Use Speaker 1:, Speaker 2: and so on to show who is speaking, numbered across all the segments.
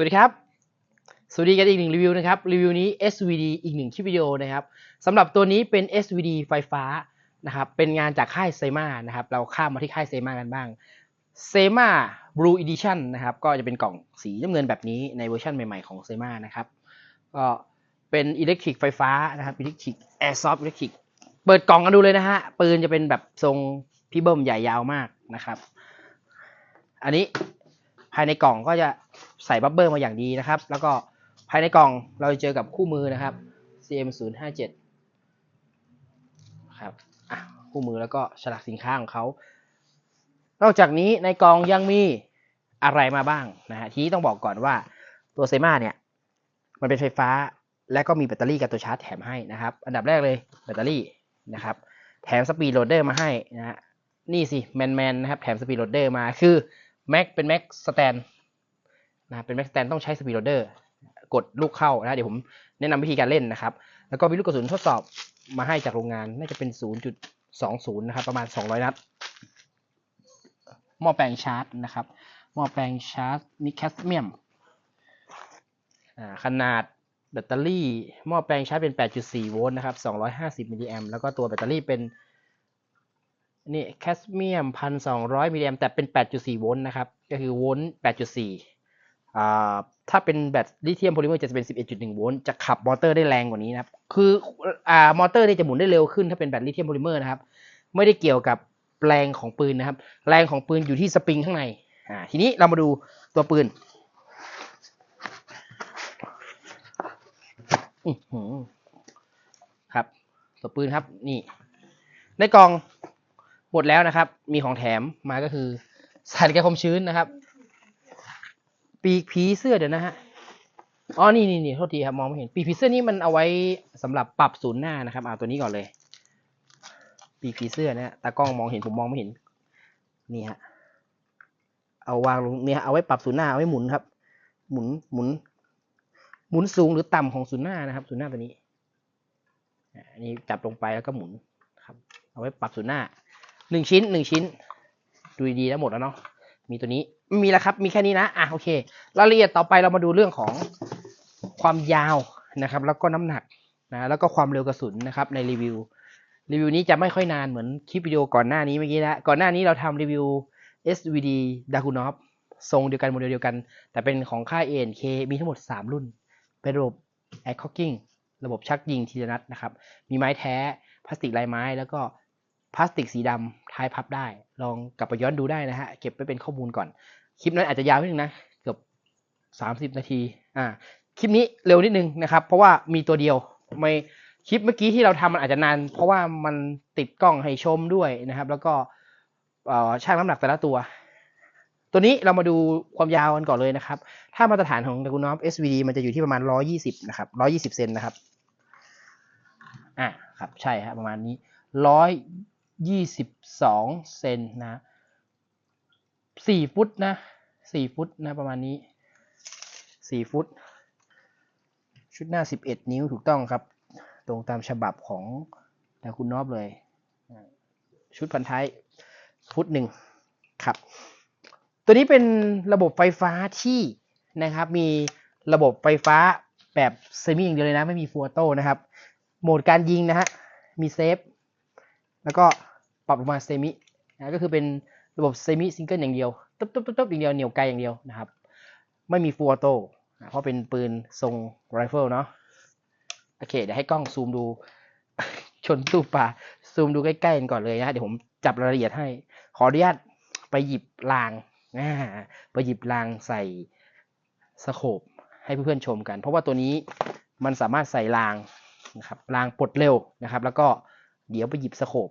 Speaker 1: สวัสดีครับ สวัสดีกันอีกหนึ่งรีวิวนะครับ รีวิวนี้ SVD อีกหนึ่งคลิปวิดีโอนะครับสำหรับตัวนี้เป็น SVD ไฟฟ้านะครับ เป็นงานจากค่ายเซมานะครับ เราข้ามมาที่ค่ายเซมากันบ้างเซมา Blue Edition นะครับ ก็จะเป็นกล่องสีน้ำเงินแบบนี้ในเวอร์ชันใหม่ๆของเซมานะครับ ก็เป็นอิเล็กทริกไฟฟ้านะครับ อิเล็กทริกแอร์ซอฟต์อิเล็กทริก เปิดกล่องกันดูเลยนะฮะ ปืนจะเป็นแบบทรงพี่เบิ้มใหญ่ยาวมากนะครับ อันนี้ภายในกล่องก็จะ ใส่บับเบิ้ลมาอย่างดีนะครับ แล้วก็ภายในกล่องเราจะเจอกับคู่มือนะครับ CM 0 5 7ครับอะคู่มือแล้วก็ฉลากสินค้าของเขา นอกจากนี้ในกล่องยังมีอะไรมาบ้างนะฮะ ทีนี้ต้องบอกก่อนว่าตัวเซมาเนี่ย มันเป็นไฟฟ้าและก็มีแบตเตอรี่กับตัวชาร์จแถมให้นะครับ อันดับแรกเลยแบตเตอรี่นะครับ แถมสปีดโหลดเดอร์มาให้นะฮะนี่สิแมนแมนนะครับ แถมสปีดโหลดเดอร์มาคือแม็กเป็นแม็กสแตน นะเป็นแม็กสแตนต้องใช้สปีดโหลดเดอร์กดลูกเข้านะเดี๋ยวผมแนะนำวิธีการเล่นนะครับ แล้วก็มีลูกกระสุนทดสอบมาให้จากโรงงานน่าจะเป็น 0.20 นะครับ ประมาณ 200 นัดหม้อแปลงชาร์จนะครับหม้อแปลงชาร์จมีแคสเมียมขนาดแบตเตอรี่หม้อแปลงชาร์จเป็น 8.4 โวลต์นะครับ 250 มิลลิแอมแล้วก็ตัวแบตเตอรี่เป็นนี่แคสเมียม 1,200 มิลลิแอมแต่เป็น 8.4 โวลต์นะครับ ก็คือโวลต์ 8.4 ถ้าเป็นแบตลิเธียมโพลิเมอร์จะเป็น 11.1 โวลต์จะขับมอเตอร์ได้แรงกว่านี้นะครับ คืออ่ามอเตอร์เนี่ยจะหมุนได้เร็วขึ้นถ้าเป็นแบตลิเธียมโพลิเมอร์นะครับ ไม่ได้เกี่ยวกับแรงของปืนนะครับ แรงของปืนอยู่ที่สปริงข้างใน อ่า ทีนี้เรามาดูตัวปืนครับ ตัวปืนครับ นี่ ในกล่องหมดแล้วนะครับ มีของแถมมาก็คือสารแก้ความชื้นนะครับ ปีกผีเสื้อเดี๋ยวนะฮะอ๋อนี่นี่นี่โทษทีครับมองไม่เห็นปีกผีเสื้อนี่มันเอาไว้สำหรับปรับศูนย์หน้านะครับเอาตัวนี้ก่อนเลย ปีกผีเสื้อนี่ยตากล้องมองเห็นผมมองไม่เห็นนี่ฮะเอาวางลงเนี่ยเอาไว้ปรับศูนย์หน้าเอาไว้หมุนครับ หมุนหมุน หมุนสูงหรือต่ำของศูนย์หน้านะครับศูนย์หน้าตัวนี้อันนี้จับลงไปแล้วก็หมุนครับ เอาไว้ปรับศูนย์หน้าหนึ่งชิ้นหนึ่งชิ้น ดูดีแล้วหมดแล้วเนาะมีตัวนี้ มีแล้วครับ มีแค่นี้นะ อะโอเค รายละเอียดต่อไปเรามาดูเรื่องของความยาวนะครับ แล้วก็น้ำหนักนะ แล้วก็ความเร็วกระสุนนะครับในรีวิว รีวิวนี้จะไม่ค่อยนานเหมือนคลิปวิดีโอก่อนหน้านี้เมื่อกี้นะ ก่อนหน้านี้เราทำรีวิว SVD d a k u n o v ทรงเดียวกันโมเดลเดียวกัน แต่เป็นของค่าย ANK มีทั้งหมด 3 รุ่น เป็นระบบ Air Cocking ระบบชักยิงทีละนัดนะครับ มีไม้แท้ พลาสติกลายไม้ แล้วก็ พลาสติกสีดำท้ายพับได้ ลองกลับไปย้อนดูได้นะฮะ เก็บไว้เป็นข้อมูลก่อน คลิปนั้นอาจจะยาวนิดนึงนะ เกือบ 30 นาที อ่า คลิปนี้เร็วนิดนึงนะครับ เพราะว่ามีตัวเดียว ไม่คลิปเมื่อกี้ที่เราทำมันอาจจะนาน เพราะว่ามันติดกล้องให้ชมด้วยนะครับ แล้วก็เอ่อชั่งน้ำหนักแต่ละตัว ตัวนี้เรามาดูความยาวกันก่อนเลยนะครับ ถ้ามาตรฐานของ d a g u n o v SVD มันจะอยู่ที่ประมาณ 120 นะครับ 120 เซนนะครับ อะครับ ใช่ครับประมาณนี้ 22 เซนนะ4ฟุตนะ4ฟุตนะประมาณนี้4ฟุต ชุดหน้า 11 นิ้วถูกต้องครับ ตรงตามฉบับของดาคุณนอบเลย ชุดพันท้ายฟุตหนึ่งครับ ตัวนี้เป็นระบบไฟฟ้าที่นะครับ มีระบบไฟฟ้าแบบเซมิอย่างเดียวเลยนะ ไม่มีฟูออโต้นะครับ โหมดการยิงนะฮะ มีเซฟ แล้วก็ ปรับลงมาเซมินะก็คือเป็นระบบเซมิซิงเกิลอย่างเดียวตุ๊บตุ๊บตุ๊บตุ๊บอย่างเดียวเหนียวไกลอย่างเดียวนะครับ ไม่มีฟูออโต้เพราะเป็นปืนทรงไรเฟิลเนาะโอเค เดี๋ยวให้กล้องซูมดู ชนตู้ปลาซูมดูใกล้ๆกันก่อนเลยนะเดี๋ยวผมจับรายละเอียดให้ ขออนุญาตไปหยิบรางอ่าไปหยิบรางใส่สโคปให้เพื่อนๆชมกัน เพราะว่าตัวนี้มันสามารถใส่รางนะครับรางปลดเร็วนะครับ แล้วก็เดี๋ยวไปหยิบสโคป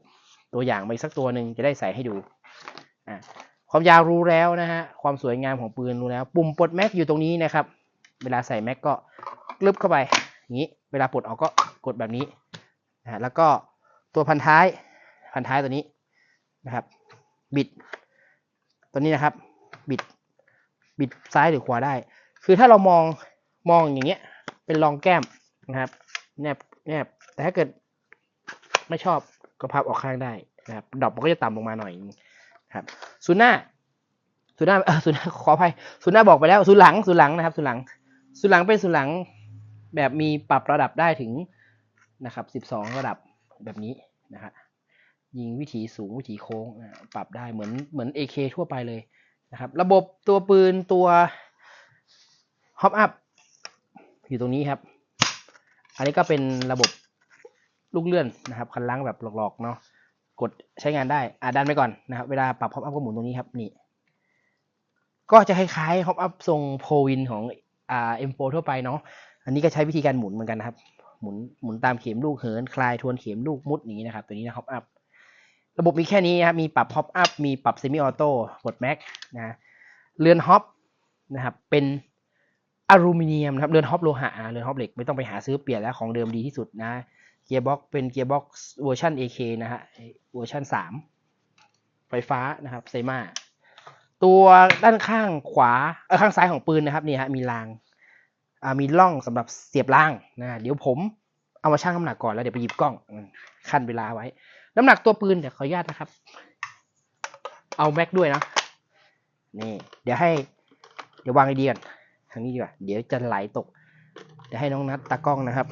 Speaker 1: ตัวอย่างมาอีกสักตัวหนึ่งจะได้ใส่ให้ดูอ่าความยาวรู้แล้วนะฮะความสวยงามของปืนรู้แล้ว ปุ่มปลดแม็กอยู่ตรงนี้นะครับ เวลาใส่แม็กก็กลึบเข้าไปอย่างนี้เวลาปลดออกก็กดแบบนี้นะแล้วก็ตัวพันท้ายพันท้ายตัวนี้นะครับ บิด ตัวนี้นะครับ บิดบิดซ้ายหรือขวาได้ คือถ้าเรามองมองอย่างเงี้ยเป็นรองแก้มนะครับ แนบแนบแต่ถ้าเกิดไม่ชอบ ก็พับออกข้างได้นะครับดอปมันก็จะต่ำลงมาหน่อยนะครับศูนย์หน้าศูนย์หน้าเออศูนย์หน้าขออภัยศูนย์หน้าบอกไปแล้วศูนย์หลังศูนย์หลังนะครับศูนย์หลังศูนย์หลังเป็นศูนย์หลังแบบมีปรับระดับได้ถึงนะครับสิบสองระดับแบบนี้นะฮะยิงวิถีสูงวิถีโค้งนะปรับได้เหมือนเหมือน AK ทั่วไปเลยนะครับ ระบบตัวปืนตัวฮอปอัพอยู่ตรงนี้ครับ อันนี้ก็เป็นระบบ ลูกเลื่อนนะครับคันล้างแบบหลอกๆเนาะกดใช้งานได้อะดันไปก่อนนะครับเวลาปรับฮอปอัพก็หมุนตรงนี้ครับนี่ก็จะคล้ายๆฮอปอัพทรงโพวินของอ่า M4 ทั่วไปเนาะอันนี้ก็ใช้วิธีการหมุนเหมือนกันนะครับ หมุนหมุนตามเข็มลูกเหิน คลายทวนเข็มลูกมุดนี้นะครับ ตัวนี้นะฮอปอัพระบบมีแค่นี้นะครับมีปรับฮอปอัพมีปรับเซมิออโต้กดแม็กนะเรือนฮอปนะครับเป็นอลูมิเนียมนะครับเรือนฮอปโลหะอะเรือนฮอปเหล็กไม่ต้องไปหาซื้อเปลี่ยนแล้วของเดิมดีที่สุดนะ เกียร์บ็อกเป็นเกียร์บ็อกเวอร์ชัน AK นะฮะเวอร์ชัน3 ไฟฟ้านะครับไซมาตัวด้านข้างขวาเออข้างซ้ายของปืนนะครับนี่ฮะมีรางอ่ามีร่องสำหรับเสียบรางนะเดี๋ยวผมเอามาชั่งน้ำหนักก่อนแล้วเดี๋ยวไปหยิบกล้องขั้นเวลาไว้ น้ำหนักตัวปืนเดี๋ยวขออนุญาตนะครับ เอาแม็กด้วยนะนี่เดี๋ยวให้เดี๋ยววางไอเดียนทางนี้ดีกว่าเดี๋ยวจะไหลตก เดี๋ยวให้น้องนัดตากล้องนะครับ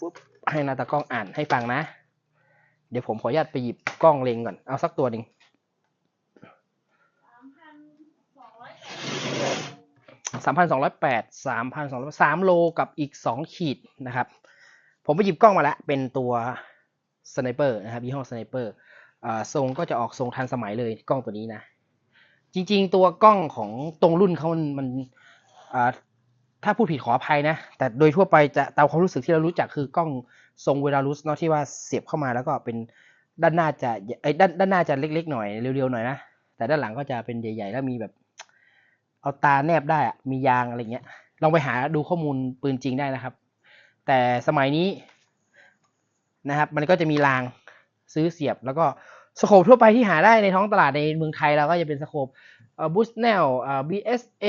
Speaker 1: ปุ๊บ ให้นัดตากล้องอ่านให้ฟังนะ เดี๋ยวผมขออนุญาตไปหยิบกล้องเล็งก่อน เอาสักตัวหนึ่งสามพันสองร้อยแปดสามพันสองร้อยสามโลกับอีกสองขีดนะครับ ผมไปหยิบกล้องมาแล้ว เป็นตัวสไนเปอร์นะครับยี่ห้อสไนเปอร์อ่าทรงก็จะออกทรงทันสมัยเลยกล้องตัวนี้นะ จริงๆ ตัวกล้องของตรงรุ่นเขามันมันอ่าถ้าพูดผิดขออภัยนะ แต่โดยทั่วไปจะตามความรู้สึกที่เรารู้จักคือกล้อง ทรงเวลารุสเนาะที่ว่าเสียบเข้ามาแล้วก็เป็นด้านหน้าจะไอ้ด้านด้านหน้าจะเล็กๆหน่อยเรียวๆหน่อยนะแต่ด้านหลังก็จะเป็นใหญ่ ๆ แล้วมีแบบเอาตาแนบได้อะมียางอะไรเงี้ยลองไปหาดูข้อมูลปืนจริงได้นะครับ แต่สมัยนี้นะครับ มันก็จะมีรางซื้อเสียบ แล้วก็สโคปทั่วไปที่หาได้ในท้องตลาดในเมืองไทยเราก็จะเป็นสโคปอ่อบูสเนลเอ่อ BSA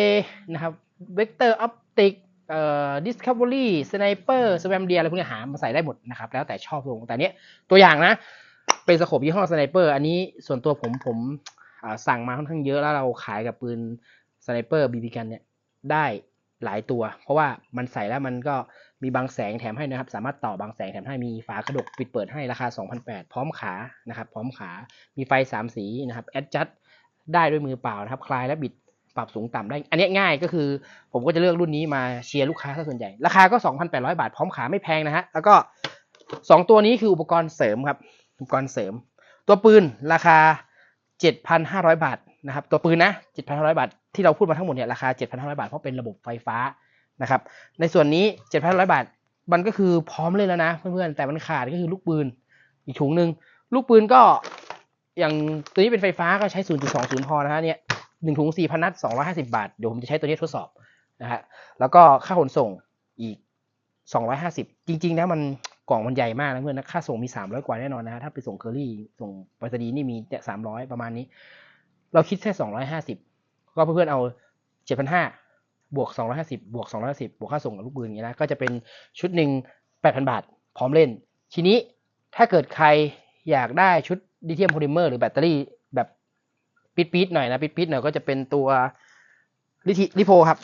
Speaker 1: นะครับเวกเตอร์ออปติก เอ่อ Discovery Sniper Swam Deer อะไรพวกนี้หามาใส่ได้หมดนะครับ แล้วแต่ชอบทรงแต่เนี้ยตัวอย่างนะ เป็นสโคปยี่ห้อ Sniper อันนี้ส่วนตัวผมผมสั่งมาค่อนข้างเยอะแล้วเราขายกับปืนสไนเปอร์บีบีกันเนี่ยได้หลายตัว เพราะว่ามันใส่แล้วมันก็มีบางแสงแถมให้นะครับ สามารถต่อบางแสงแถมให้มีฝากระดกปิดเปิดให้ราคา 2,800 พร้อมขานะครับ พร้อมขา มีไฟ 3 สีนะครับ แอดจัดได้ด้วยมือเปล่านะครับ คลายและบิด ปรับสูงต่ำได้ อันนี้ง่ายก็คือ ผมก็จะเลือกรุ่นนี้มาเชียร์ลูกค้าซะส่วนใหญ่ ราคาก็ 2,800 บาทพร้อมขาไม่แพงนะฮะ แล้วก็ 2 ตัวนี้คืออุปกรณ์เสริมครับ อุปกรณ์เสริม ตัวปืนราคา 7,500 บาทนะครับ ตัวปืนนะ 7,500 บาท ที่เราพูดมาทั้งหมดเนี่ยราคา 7,500 บาทเพราะเป็นระบบไฟฟ้านะครับ ในส่วนนี้ 7,500 บาท มันก็คือพร้อมเลยแล้วนะ เพื่อนๆ แต่มันขาดก็คือลูกปืน อีกถุงหนึ่ง ลูกปืนก็อย่างตัวนี้เป็นไฟฟ้าก็ใช้ 0.20 พอนะฮะเนี่ย หนึ่งถุง4,000นัด250บาท เดี๋ยวผมจะใช้ตัวนี้ทดสอบนะฮะแล้วก็ค่าขนส่งอีก250จริง ๆ แล้วมันกล่องมันใหญ่มากนะเพื่อนนะค่าส่งมี300กว่าแน่นอนนะฮะถ้าไปส่งเคอรี่ส่งไปรษณีย์นี่มีแต่300ประมาณนี้ เราคิดแค่250ก็เพื่อนๆเอา7,500บวก 250 บวก 250 บวกค่าส่งกับลูกปืนอย่างนี้นะก็จะเป็นชุดหนึ่ง8,000 บาท พร้อมเล่น ทีนี้ถ้าเกิดใครอยากได้ชุดดิเทียมโพลิเมอร์หรือแบตเตอรี่ แบบปิดๆหน่อยนะปิดๆหน่อยก็จะเป็นตัวลิธิลิโพครับ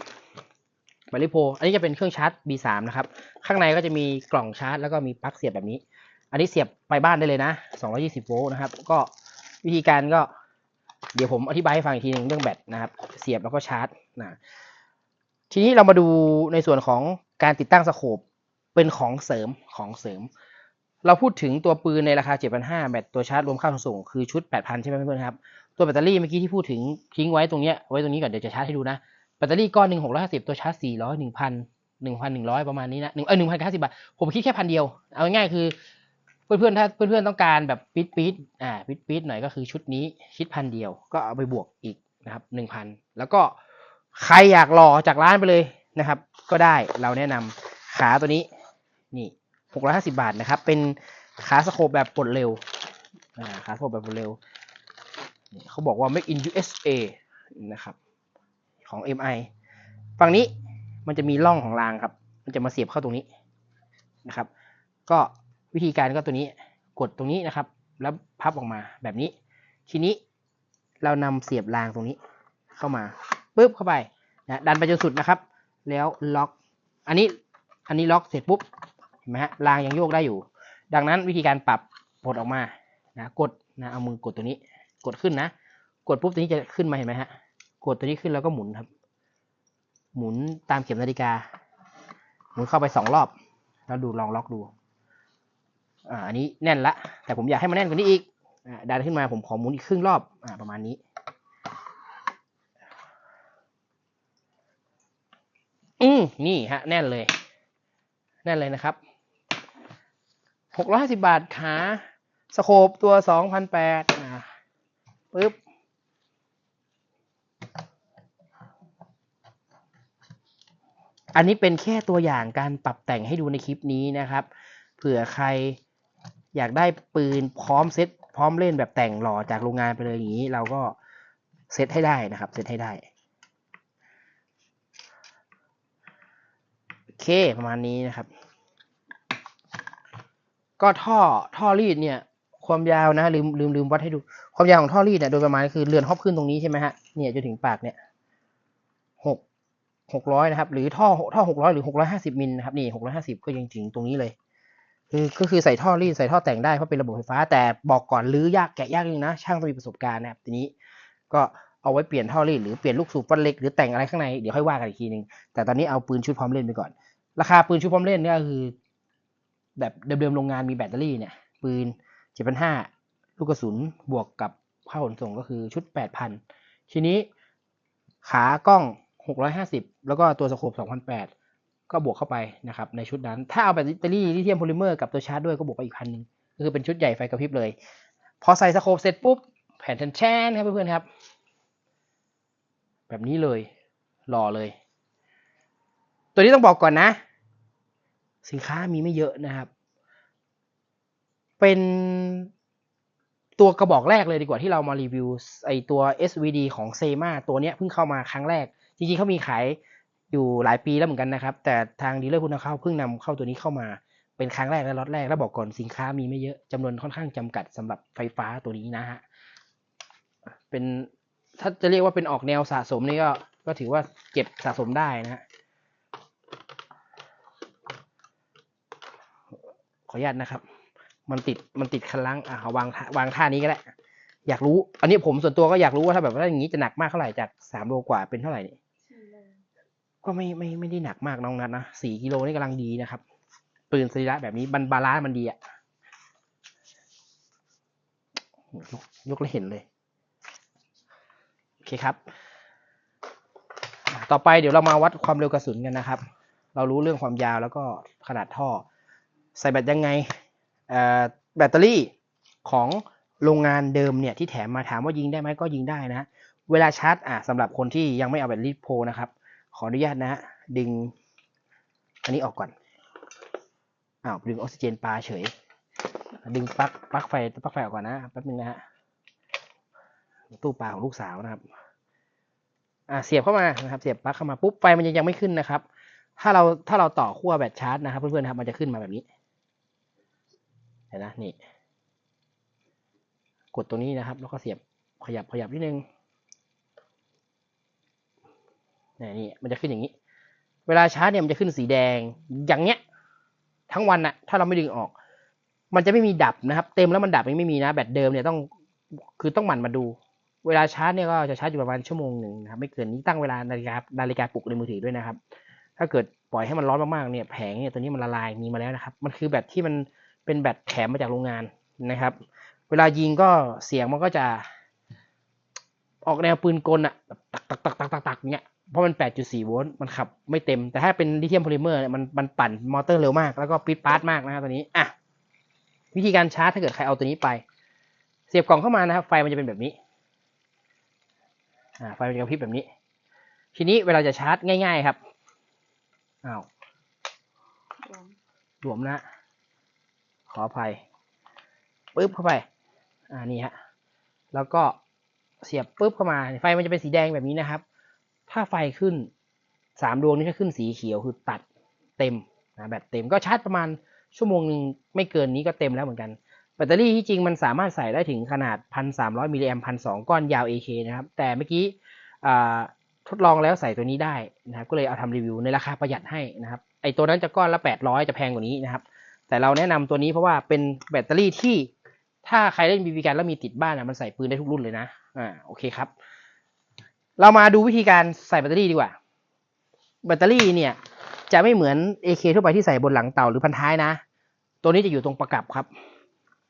Speaker 1: แบตลิโพ อันนี้จะเป็นเครื่องชาร์จ B3 นะครับ ข้างในก็จะมีกล่องชาร์จ แล้วก็มีปลั๊กเสียบแบบนี้ อันนี้เสียบไปบ้านได้เลยนะ 220 โวลต์นะครับ ก็วิธีการก็ เดี๋ยวผมอธิบายให้ฟังอีกทีหนึ่งเรื่องแบตนะครับ เสียบแล้วก็ชาร์จนะ ทีนี้เรามาดูในส่วนของการติดตั้งสโคปเป็นของเสริมของเสริม เราพูดถึงตัวปืนในราคา 7,500 แบตตัวชาร์จรวมค่าขนส่งคือชุด 8,000 ใช่ไหมเพื่อนๆครับ ตัวแบตเตอรี่เมื่อกี้ที่พูดถึงทิ้งไว้ตรงเนี้ยไว้ตรงนี้ก่อนเดี๋ยวจะชาร์จให้ดูนะแบตเตอรี่ก้อนหนึ่ง650ตัวชาร์จ400 1,000 1,100ประมาณนี้นะหนึ่งเออ1,090บาทผมคิดแค่พันเดียวเอาง่ายๆคือ เพื่อนๆถ้าเพื่อนๆต้องการแบบปิดปิดอ่าปิดปิดหน่อยก็คือชุดนี้คิดพันเดียวก็เอาไปบวกอีกนะครับหนึ่งพันแล้วก็ใครอยากรอจากร้านไปเลยนะครับ ก็ได้เราแนะนำขาตัวนี้นี่หกร้อยห้าสิบาทนะครับ เป็นขาสโคปแบบปลดเร็วอ่าขาสโคปแบบปลดเร็ว เขาบอกว่า make in USA นะครับ ของ MI ฝั่งนี้มันจะมีร่องของรางครับ มันจะมาเสียบเข้าตรงนี้นะครับ ก็วิธีการก็ตัวนี้กดตรงนี้นะครับ แล้วพับออกมาแบบนี้ ทีนี้เรานำเสียบรางตรงนี้เข้ามาปุ๊บเข้าไปนะดันไปจนสุดนะครับ แล้วล็อก อันนี้อันนี้ล็อกเสร็จปุ๊บเห็นไหมฮะรางยังโยกได้อยู่ ดังนั้นวิธีการปรับปลดออกมานะกดนะเอามือกดตัวนี้ กดขึ้นนะ กดปุ๊บตัวนี้จะขึ้นมาเห็นไหมฮะ กดตัวนี้ขึ้นแล้วก็หมุนครับ หมุนตามเข็มนาฬิกา หมุนเข้าไปสองรอบ แล้วดูลองล็อกดู อ่าอันนี้แน่นละ แต่ผมอยากให้มันแน่นกว่านี้อีก อ่าดันขึ้นมาผมขอหมุนอีกครึ่งรอบ อ่า ประมาณนี้ อืมนี่ฮะ แน่นเลย แน่นเลยนะครับหกร้อยห้าสิบาทขาสโคปตัวสองพันแปึ๊บอันนี้เป็นแค่ตัวอย่างการปรับแต่งให้ดูในคลิปนี้นะครับ เผื่อใครอยากได้ปืนพร้อมเซ็ตพร้อมเล่นแบบแต่งหล่อจากโรงงานไปเลยอย่างนี้ เราก็เซ็ตให้ได้นะครับเซ็ตให้ได้โอเคประมาณนี้นะครับ ก็ท่อท่อรีดเนี่ย ความยาวนะลืมลืมลืมวัดให้ดู ความยาวของท่อรีดเนี่ยโดยประมาณคือเรือนฮอบขึ้นตรงนี้ใช่ไหมฮะเนี่ยจนถึงปากเนี่ยหกหกร้อยนะครับ หรือท่อท่อหกร้อยหรือหกร้อยห้าสิบมิลนะครับนี่หกร้อยห้าสิบก็ยังถึงตรงนี้เลยคือก็คือใส่ท่อรีดใส่ท่อแต่งได้เพราะเป็นระบบไฟฟ้า แต่บอกก่อนรื้อยากแกะยากนึงนะ ช่างต้องมีประสบการณ์นะครับทีนี้ก็เอาไว้เปลี่ยนท่อรีดหรือเปลี่ยนลูกสูบฟันเล็กหรือแต่งอะไรข้างในเดี๋ยวค่อยว่ากันอีกทีนึงแต่ตอนนี้เอาปืนชุดพร้อมเล่นไปก่อน ราคาปืนชุดพร้อมเล่นเนี่ยคือ แบบเดิมๆโรงงานมีแบตเตอรี่เนี่ย ปืนเจ็ดพันห้า ลูกกระสุนบวกกับค่าขนส่งก็คือชุดแปดพันทีนี้ขากล้องหกร้อยห้าสิบแล้วก็ตัวสโคปสองพันแปดก็บวกเข้าไปนะครับในชุดนั้น ถ้าเอาแบตเตอรี่ลิเธียมโพลิเมอร์กับตัวชาร์จด้วยก็บวกไปอีกพันหนึ่งก็คือเป็นชุดใหญ่ไฟกระพริบเลย พอใส่สโคปเสร็จปุ๊บ แผ่นแชนครับเพื่อนๆครับ แบบนี้เลยหล่อเลย ตัวนี้ต้องบอกก่อนนะ สินค้ามีไม่เยอะนะครับ เป็น ตัวกระบอกแรกเลยดีกว่าที่เรามารีวิวไอตัว SVD ของเซมาตัวเนี้ยเพิ่งเข้ามาครั้งแรก จริงๆเขามีขายอยู่หลายปีแล้วเหมือนกันนะครับ แต่ทางดีลเลอร์ผู้นำเข้าเพิ่งนำเข้าตัวนี้เข้ามาเป็นครั้งแรกและล็อตแรกแล้วบอกก่อนสินค้ามีไม่เยอะจำนวนค่อนข้างจำกัดสำหรับไฟฟ้าตัวนี้นะฮะเป็นถ้าจะเรียกว่าเป็นออกแนวสะสมนี่ก็ก็ถือว่าเก็บสะสมได้นะฮะขออนุญาตนะครับ มันติดมันติดคันลังอะเอาวางท่าวางท่านี้ก็ได้อยากรู้ อันนี้ผมส่วนตัวก็อยากรู้ว่าถ้าแบบว่าอย่างนี้จะหนักมากเท่าไหร่จากสามโลกว่าเป็นเท่าไหร่นี่ก็ไม่ไม่ไม่ได้หนักมากน้องนัดนะสี่กิโลนี่กำลังดีนะครับปืนสรีระแบบนี้บันบาลานซ์มันดีอะยกยกแล้วเห็นเลยโอเคครับอะต่อไปเดี๋ยวเรามาวัดความเร็วกระสุนกันนะครับ เรารู้เรื่องความยาวแล้วก็ขนาดท่อ ใส่แบตยังไงเอ่อ แบตเตอรี่ของโรงงานเดิมเนี่ยที่แถมมาถามว่ายิงได้ไหมก็ยิงได้นะ เวลาชาร์จอะสำหรับคนที่ยังไม่เอาแบตลิโพนะครับ ขออนุญาตนะฮะดึง อันนี้ออกก่อนอ้าวดึงออกซิเจนปลาเฉย ดึงปลั๊กปลั๊กไฟปลั๊กไฟออกก่อนนะแป๊บนึงนะฮะตู้ปลาของลูกสาวนะครับอ่าเสียบเข้ามานะครับเสียบปลั๊กเข้ามาปุ๊บไฟมันยังยังไม่ขึ้นนะครับ ถ้าเราถ้าเราต่อขั้วแบตชาร์จนะครับเพื่อนๆครับมันจะขึ้นมาแบบนี้ เห็นนะนี่ กดตรงนี้นะครับ แล้วก็เสียบขยับขยับนิดนึงนี่นี่มันจะขึ้นอย่างนี้ เวลาชาร์จเนี่ยมันจะขึ้นสีแดงอย่างเงี้ย ทั้งวันนะถ้าเราไม่ดึงออก มันจะไม่มีดับนะครับ เต็มแล้วมันดับยังไม่มีนะแบตเดิมเนี่ยต้องคือต้องหมั่นมาดู เวลาชาร์จเนี่ยก็จะชาร์จอยู่ประมาณชั่วโมงหนึ่งนะครับไม่เกินนี้ตั้งเวลานาฬิกานาฬิกาปลุกในมือถือด้วยนะครับ ถ้าเกิดปล่อยให้มันร้อนมากๆเนี่ยแผงเนี่ยตัวนี้มันละลายมีมาแล้วนะครับ มันคือแบตที่มัน เป็นแบตแถมมาจากโรงงานนะครับ เวลายิงก็เสียงมันก็จะ ออกแนวปืนกลอะแบบตักตักตักตักตักตักเนี้ยเพราะมัน 8.4 โวลต์มันขับไม่เต็ม แต่ถ้าเป็นลิเธียมโพลิเมอร์เนี่ยมันมันปั่นมอเตอร์เร็วมาก แล้วก็ปี๊ดปาร์ตมากนะครับตัวนี้อะวิธีการชาร์จถ้าเกิดใครเอาตัวนี้ไป เสียบกล่องเข้ามานะครับ ไฟมันจะเป็นแบบนี้อ่าไฟมันจะกระพริบแบบนี้ ทีนี้เวลาจะชาร์จง่าย ๆ ครับอ้าวหลวมนะ ขออภัยปึ๊บเข้าไป อ่านี่ฮะ แล้วก็เสียบปึ๊บเข้ามา ไฟมันจะเป็นสีแดงแบบนี้นะครับ ถ้าไฟขึ้นสามดวงนี้ถ้าขึ้นสีเขียวคือตัดเต็มนะแบตเต็มก็ชาร์จประมาณชั่วโมงหนึ่งไม่เกินนี้ก็เต็มแล้วเหมือนกัน แบตเตอรี่ที่จริงมันสามารถใส่ได้ถึงขนาดพันสามร้อยมิลลิแอมพันสองก้อนยาว AK นะครับ แต่เมื่อกี้ทดลองแล้วใส่ตัวนี้ได้นะครับ ก็เลยเอาทำรีวิวในราคาประหยัดให้นะครับ ไอตัวนั้นจะก้อนละแปดร้อยจะแพงกว่านี้นะครับ แต่เราแนะนำตัวนี้เพราะว่าเป็นแบตเตอรี่ที่ถ้าใครเล่นบีบีกันแล้วมีติดบ้านอะมันใส่ปืนได้ทุกรุ่นเลยนะอ่าโอเคครับ เรามาดูวิธีการใส่แบตเตอรี่ดีกว่า แบตเตอรี่เนี่ยจะไม่เหมือน AK ทั่วไปที่ใส่บนหลังเต่าหรือพันท้ายนะ ตัวนี้จะอยู่ตรงประกับครับ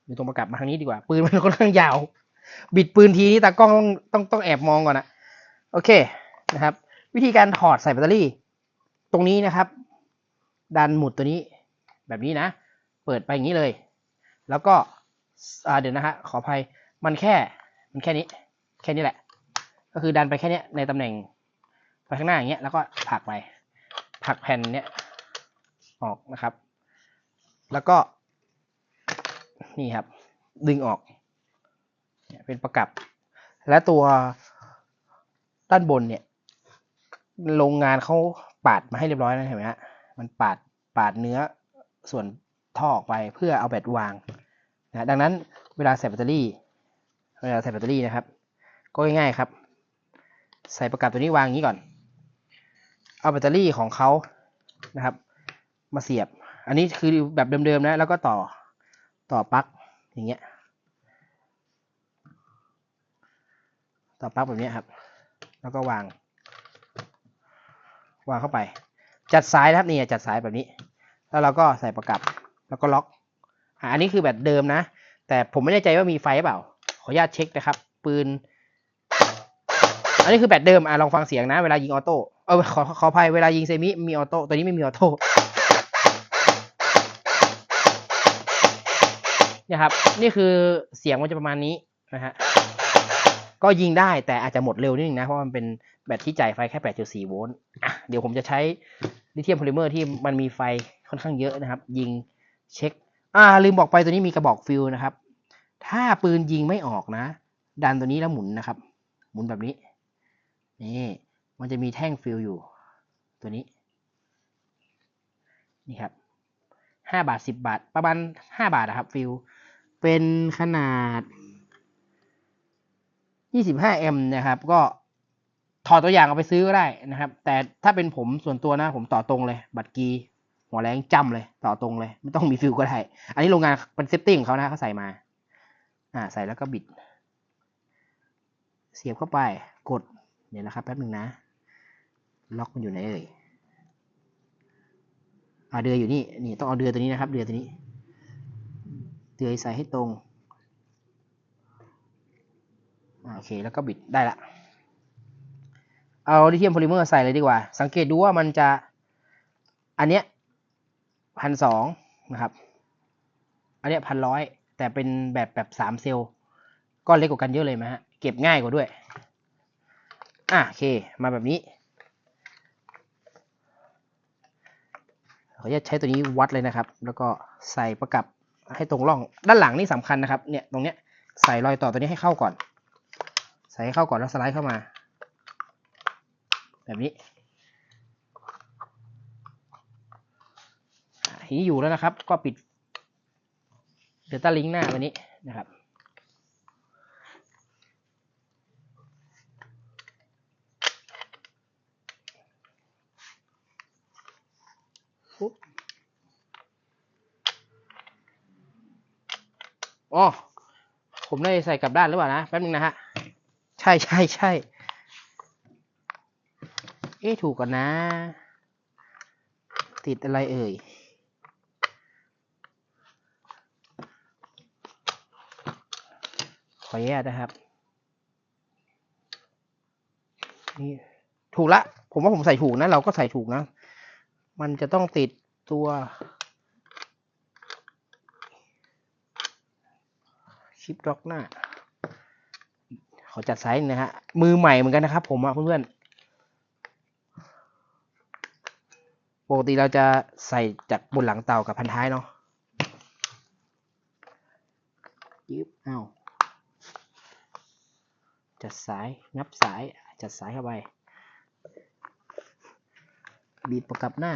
Speaker 1: อยู่ตรงประกับมาทางนี้ดีกว่า ปืนมันค่อนข้างยาว บิดปืนทีนี้ตากล้องต้องต้องต้องแอบมองก่อนนะโอเคนะครับ วิธีการถอดใส่แบตเตอรี่ ตรงนี้นะครับ ดันหมุดตัวนี้แบบนี้นะ เปิดไปอย่างนี้เลย แล้วก็เดี๋ยวนะฮะขออภัยมันแค่มันแค่นี้ แค่นี้แหละ ก็คือดันไปแค่นี้ในตำแหน่งไปข้างหน้าอย่างเงี้ยแล้วก็ผลักไปผลักแผ่นเนี้ยออกนะครับ แล้วก็ นี่ครับ ดึงออกเนี่ยเป็นประกับ และตัวด้านบนเนี่ยโรงงานเขาปาดมาให้เรียบร้อยแล้วเห็นไหมฮะมันปาดปาดเนื้อส่วน ท่อออกไปเพื่อเอาแบตวางนะดังนั้นเวลาใส่แบตเตอรี่ เวลาใส่แบตเตอรี่นะครับ ก็ง่ายๆครับ ใส่ประกับตัวนี้วางอย่างนี้ก่อน เอาแบตเตอรี่ของเขานะครับ มาเสียบ อันนี้คือแบบเดิมๆนะ แล้วก็ต่อต่อปลั๊กอย่างเงี้ย ต่อปลั๊กแบบนี้ครับ แล้วก็วาง วางเข้าไป จัดสายนะครับนี่จัดสายแบบนี้ แล้วเราก็ใส่ประกับ แล้วก็ล็อกอ่าอันนี้คือแบบเดิมนะ แต่ผมไม่แน่ใจว่ามีไฟเปล่า ขออนุญาตเช็คนะครับ ปืน อันนี้คือแบตเดิมอะลองฟังเสียงนะ เวลายิงออโต้เออขอขออภัยเวลายิงเซมิมีออโต้ตัวนี้ไม่มีออโต้นี่ครับนี่คือเสียงมันจะประมาณนี้นะฮะก็ยิงได้แต่อาจจะหมดเร็วนิดนึงนะ เพราะมันเป็นแบตที่จ่ายไฟแค่ 8.4 โวลต์อะเดี๋ยวผมจะใช้ลิเธียมโพลิเมอร์ที่มันมีไฟค่อนข้างเยอะนะครับ ยิง เช็ค อ่าลืมบอกไปตัวนี้มีกระบอกฟิลนะครับ ถ้าปืนยิงไม่ออกนะ ดันตัวนี้แล้วหมุนนะครับ หมุนแบบนี้ นี่ มันจะมีแท่งฟิลอยู่ ตัวนี้ นี่ครับห้าบาทสิบบาท ประมาณห้าบาทนะครับฟิลเป็นขนาด 25M นะครับ ก็ถอดตัวอย่างเอาไปซื้อก็ได้นะครับ แต่ถ้าเป็นผมส่วนตัวนะ ผมต่อตรงเลย บัตรกี หัวแรงจำเลย ต่อตรงเลย ไม่ต้องมีฟิลก็ได้ อันนี้โรงงานเป็นเซฟติ้งของเขานะเขาใส่มา อ่า ใส่แล้วก็บิด เสียบเข้าไป กด เดี๋ยวนะครับแป๊บหนึ่งนะ ล็อกมันอยู่ไหนเอ่ยอ่าเดือยอยู่นี่ นี่ต้องเอาเดือยตัวนี้นะครับ เดือยตัวนี้ เดือยใส่ให้ตรงโอเค แล้วก็บิดได้ละ เอาลิเธียมโพลิเมอร์ใส่เลยดีกว่า สังเกตดูว่ามันจะ อันเนี้ย พันสองนะครับ อันเนี้ยพันร้อยแต่เป็นแบบแบบสามเซลล์ก้อนเล็กกว่ากันเยอะเลยไหมฮะ เก็บง่ายกว่าด้วย อะโอเค มาแบบนี้ขออนุญาตใช้ตัวนี้วัดเลยนะครับ แล้วก็ใส่ประกับให้ตรงร่อง ด้านหลังนี่สำคัญนะครับ เนี่ย ตรงเนี้ย ใส่รอยต่อตัวนี้ให้เข้าก่อน ใส่ให้เข้าก่อนแล้วสไลด์เข้ามา แบบนี้อ่า ทีนี้อยู่แล้วนะครับ ก็ปิดเดลต้าลิงก์หน้าตัวนี้นะครับปุ๊บอ๋อ ผมได้ใส่กลับด้านหรือเปล่านะ แป๊บนึงนะฮะ ใช่ใช่ใช่ เอ๊ะ ถูกก่อนนะ ติดอะไรเอ่ย ขออนุญาตนะครับ นี่ถูกละ ผมว่าผมใส่ถูกนะ เราก็ใส่ถูกนะ มันจะต้องติดตัว ชิปล็อกหน้า ขอจัดไซส์นะฮะ มือใหม่เหมือนกันนะครับ ผมอะเพื่อนๆปกติเราจะใส่จากบนหลังเตากับพันท้ายเนาะ จัดสาย งับสาย จัดสายเข้าไป บีบประกับหน้า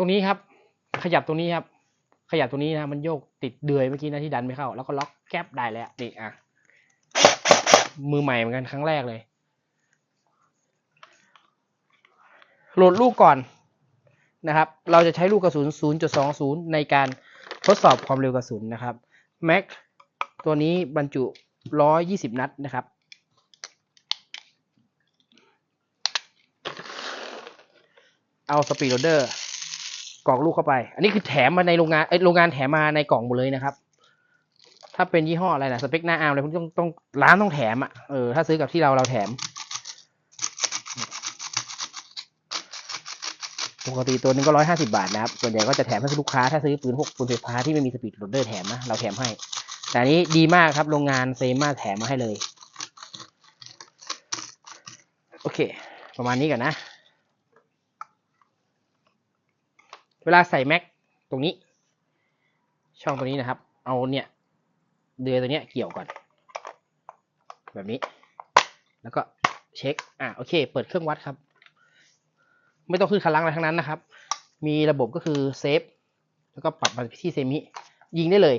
Speaker 1: ตรงนี้ครับ ขยับตรงนี้ครับ ขยับตรงนี้นะ มันโยกติดเดือยเมื่อกี้นะที่ดันไม่เข้า แล้วก็ล็อกแก๊บได้แล้ว นี่อะ มือใหม่เหมือนกันครั้งแรกเลย โหลดลูกก่อนนะครับ เราจะใช้ลูกกระสุน 0.20 ในการทดสอบความเร็วกระสุนนะครับแม็กตัวนี้บรรจุ 120 นัดนะครับ เอาสปีดโรเดอร์กรอกลูกเข้าไป อันนี้คือแถมมาในโรงงานโรงงานแถมมาในกล่องหมดเลยนะครับ ถ้าเป็นยี่ห้ออะไรนะสเปคหน้าอาร์มอะไรพวกนี้ต้องต้องร้านต้องแถมอะเออถ้าซื้อกับที่เราเราแถม ปกติตัวหนึงก็ร้อยห้าสิบาทนะครับ ส่วนใหญ่ก็จะแถมให้ลูกค้าถ้าซื้อปืนพวกปืนไฟฟ้าที่ไม่มีสปีดโรเดอร์แถมนะเราแถมให้ แต่อันนี้ดีมากครับโรงงานเซมาแถมมาให้เลย โอเค ประมาณนี้ก่อนนะ เวลาใส่แม็กตรงนี้ ช่องตรงนี้นะครับ เอาเนี่ย เดือยตัวเนี้ยเกี่ยวก่อน แบบนี้ แล้วก็เช็ค อะโอเค เปิดเครื่องวัดครับ ไม่ต้องขึ้นคันลังอะไรทั้งนั้นนะครับ มีระบบก็คือเซฟ แล้วก็ปรับมาที่เซมิ ยิงได้เลย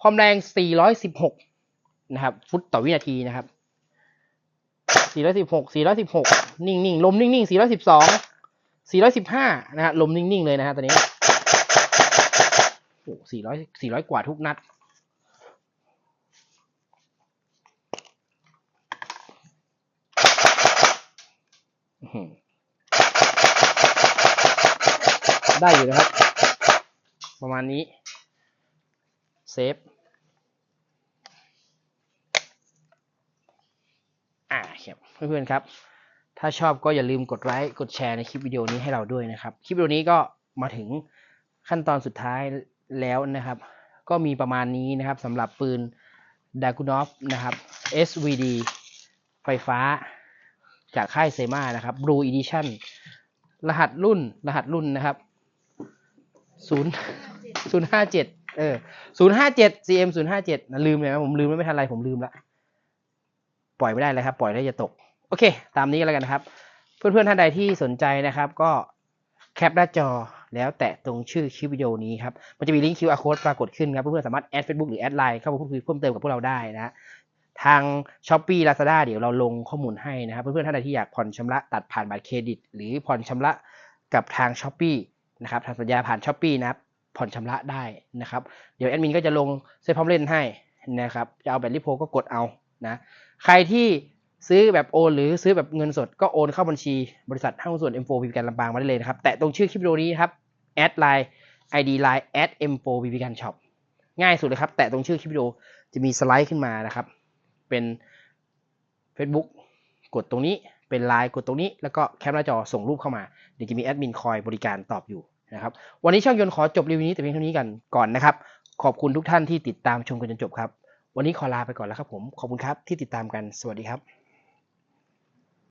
Speaker 1: ความแรง 416 นะครับ ฟุตต่อวินาทีนะครับ 416 416 นิ่งๆ ลมนิ่งๆ 412 415 นะฮะ ลมนิ่งๆ เลยนะฮะตอนนี้ โอ้สี่ร้อยสี่ร้อยกว่าทุกนัด ได้อยู่นะครับ ประมาณนี้ เซฟ อ่าครับเพื่อนๆครับถ้าชอบก็อย่าลืมกดไลค์ กดแชร์ในคลิปวิดีโอนี้ให้เราด้วยนะครับ คลิปวิดีโอนี้ก็มาถึงขั้นตอนสุดท้าย แล้วนะครับ ก็มีประมาณนี้นะครับสำหรับปืนดากุนอฟนะครับ SVD ไฟฟ้าจากค่ายเซมานะครับ Blue Edition รหัสรุ่นรหัสรุ่นนะครับ0 057เออ057 CM 057นะลืมเลยนะผมลืมไม่ทันไรผมลืมละปล่อยไม่ได้เลยครับ ปล่อยได้จะตก โอเค ตามนี้ก็แล้วกันนะครับ เพื่อนๆท่านใดที่สนใจนะครับ ก็แคปหน้าจอ แล้วแตะตรงชื่อคลิปวิดีโอนี้ครับ มันจะมีลิงก์ QR code ปรากฏขึ้นครับ เพื่อนๆสามารถแอด Facebook หรือแอดไลน์เข้ามาพูดคุยเพิ่มเติมกับพวกเราได้นะทาง s h อ p e e Lazada เดี๋ยวเราลงข้อมูลให้นะครับเพื่อนๆท่านใดที่อยากผ่อนชำระตัดผ่านบัตรเครดิต หรือผ่อนชำระกับทาง s h อ p e e นะครับทางสัญญาผ่าน s h อ p e e นะครับผ่อนชำระได้นะครับเดี๋ยวแอดมินก็จะลงเซตพร้อมเล่นให้นะครับจะเอาแบบริโพก็กดเอานะใครที่ซื้อแบบโอนหรือซื้อแบบเงินสดก็โอนเข้าบัญชีบริษัทห้างหุ้นส่วน M4 บีบีการลำปางมาได้เลยนะครับ แตะตรงชื่อคลิปวิดีโอนี้ครับ แอดไลน์ ID Line แอด M4 บีบีการช็อปง่ายสุดเลยครับ แตะตรงชื่อคลิปวิดีโอจะมีสไลด์ขึ้นมานะครับ เป็น Facebook กดตรงนี้เป็นไลน์กดตรงนี้ แล้วก็แคปหน้าจอส่งรูปเข้ามาเดี๋ยวจะมีแอดมินคอยบริการตอบอยู่นะครับวันนี้ช่างยนต์ขอจบรีวิวนี้แต่เพียงเท่านี้กันก่อนนะครับ ขอบคุณทุกท่านที่ติดตามชมกันจนจบครับ วันนี้ขอลาไปก่อนแล้วครับผม ขอบคุณครับที่ติดตามกันสวัสดีครับ